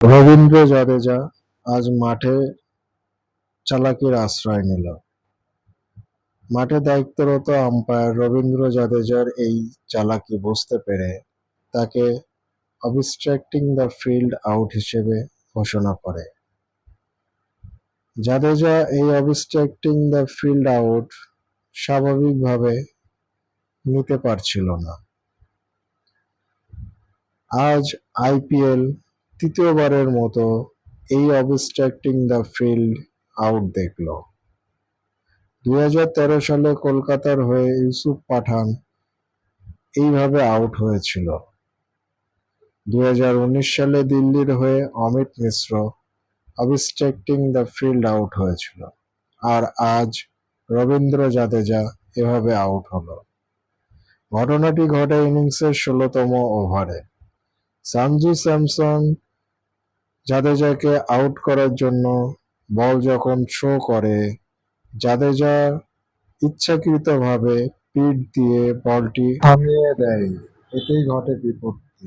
রবীন্দ্র জাদেজা আজ মাঠে চালাকির আশ্রয় নিল। মাঠে দায়িত্বরত আম্পায়ার রবীন্দ্র জাদেজার এই চালাকি বুঝতে পেরে তাকে অবস্ট্রাক্টিং দ্য ফিল্ড আউট হিসেবে ঘোষণা করে। জাদেজা এই অবস্ট্রাক্টিং দ্য ফিল্ড আউট স্বাভাবিকভাবে নিতে পারছিল না। আজ আইপিএল তৃতীয়বারের মতো এই অবস্ট্রাক্টিং দ্য ফিল্ড আউট দেখল। দুই হাজার তেরো সালে কলকাতার হয়ে ইউসুফ পাঠান এইভাবে আউট হয়েছিল। দুই সালে দিল্লির হয়ে Amit Mishra obstructing the field out হয়েছিল আর আজ রবীন্দ্র জাদেজা এভাবে আউট হলো। ঘটনাটি ঘটে ইনিংসের ষোলোতম ওভারে। সঞ্জু স্যামসন জাদেজাকে আউট করার জন্য বল যখন শো করে জাদেজা ইচ্ছাকৃতভাবে পিঠ দিয়ে বলটি থামিয়ে দেয়, এতেই ঘটে বিপত্তি।